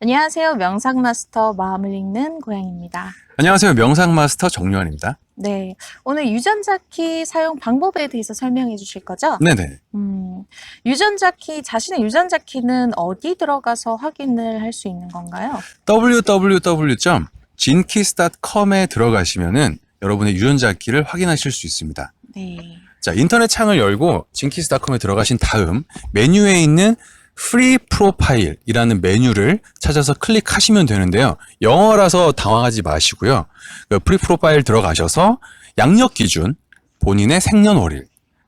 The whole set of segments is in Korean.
안녕하세요. 명상 마스터 마음을 읽는 고양입니다. 안녕하세요. 명상 마스터 정유환입니다. 네. 오늘 유전자 키 사용 방법에 대해서 설명해 주실 거죠? 네네. 음, 유전자 키, 자신의 유전자 키는 어디 들어가서 확인을 할 수 있는 건가요? www.jinkies.com에 들어가시면은 여러분의 유전자 키를 확인하실 수 있습니다. 네. 자, 인터넷 창을 열고 jinkies.com에 들어가신 다음 메뉴에 있는 프리 프로파일이라는 메뉴를 찾아서 클릭하시면 되는데요. 영어라서 당황하지 마시고요. 그 프리 프로파일 들어가셔서 양력 기준, 본인의 생년월일,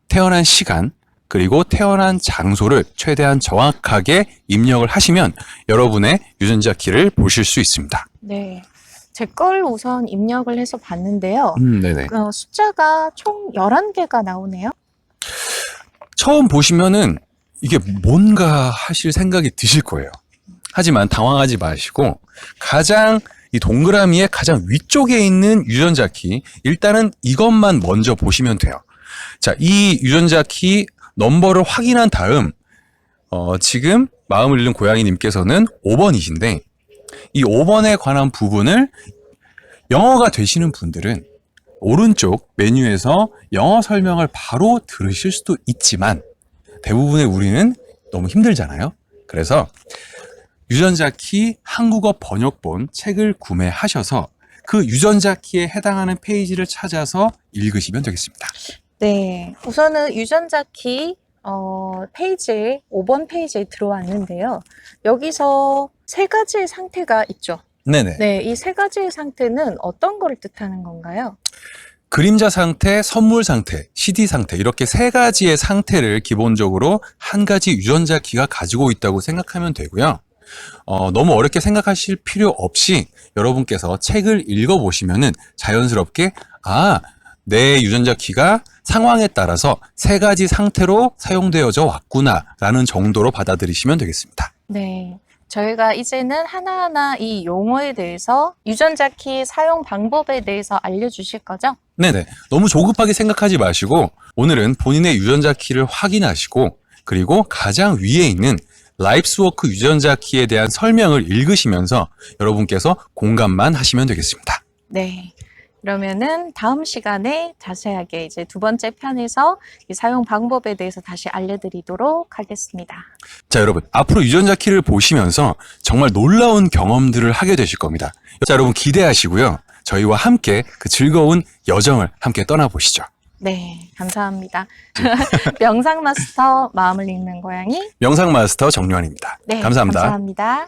태어난 시간, 그리고 태어난 장소를 최대한 정확하게 입력을 하시면 여러분의 유전자 키를 보실 수 있습니다. 네. 제 걸 우선 입력을 해서 봤는데요. 음, 네네. 어, 숫자가 총 11개가 나오네요. 처음 보시면은 이게 뭔가 하실 생각이 드실 거예요. 하지만 당황하지 마시고 가장 이 동그라미의 가장 위쪽에 있는 유전자 키 일단은 이것만 먼저 보시면 돼요. 자, 이 유전자 키 넘버를 확인한 다음 어, 지금 마음을 잃는 고양이님께서는 5번이신데 이 5번에 관한 부분을 영어가 되시는 분들은 오른쪽 메뉴에서 영어 설명을 바로 들으실 수도 있지만 대부분의 우리는 너무 힘들잖아요. 그래서 유전자 키 한국어 번역본 책을 구매하셔서 그 유전자 키에 해당하는 페이지를 찾아서 읽으시면 되겠습니다. 네. 우선은 유전자 키 어, 페이지에 5번 페이지에 들어왔는데요. 여기서 세 가지의 상태가 있죠. 네네. 네, 이 세 가지의 상태는 어떤 거를 뜻하는 건가요? 그림자 상태, 선물 상태, CD 상태 이렇게 세 가지의 상태를 기본적으로 한 가지 유전자 키가 가지고 있다고 생각하면 되고요. 어, 너무 어렵게 생각하실 필요 없이 여러분께서 책을 읽어보시면은 자연스럽게 아, 내 유전자 키가 상황에 따라서 세 가지 상태로 사용되어져 왔구나라는 정도로 받아들이시면 되겠습니다. 네. 저희가 이제는 하나하나 이 용어에 대해서 유전자 키 사용 방법에 대해서 알려주실 거죠? 네네. 너무 조급하게 생각하지 마시고 오늘은 본인의 유전자 키를 확인하시고 그리고 가장 위에 있는 라이프스워크 유전자 키에 대한 설명을 읽으시면서 여러분께서 공감만 하시면 되겠습니다. 네. 그러면은 다음 시간에 자세하게 이제 두 번째 편에서 이 사용 방법에 대해서 다시 알려드리도록 하겠습니다. 자, 여러분. 앞으로 유전자 키를 보시면서 정말 놀라운 경험들을 하게 되실 겁니다. 자, 여러분 기대하시고요. 저희와 함께 그 즐거운 여정을 함께 떠나보시죠. 네, 감사합니다. 명상 마스터 마음을 읽는 고양이. 명상 마스터 정유환입니다. 네, 감사합니다. 감사합니다.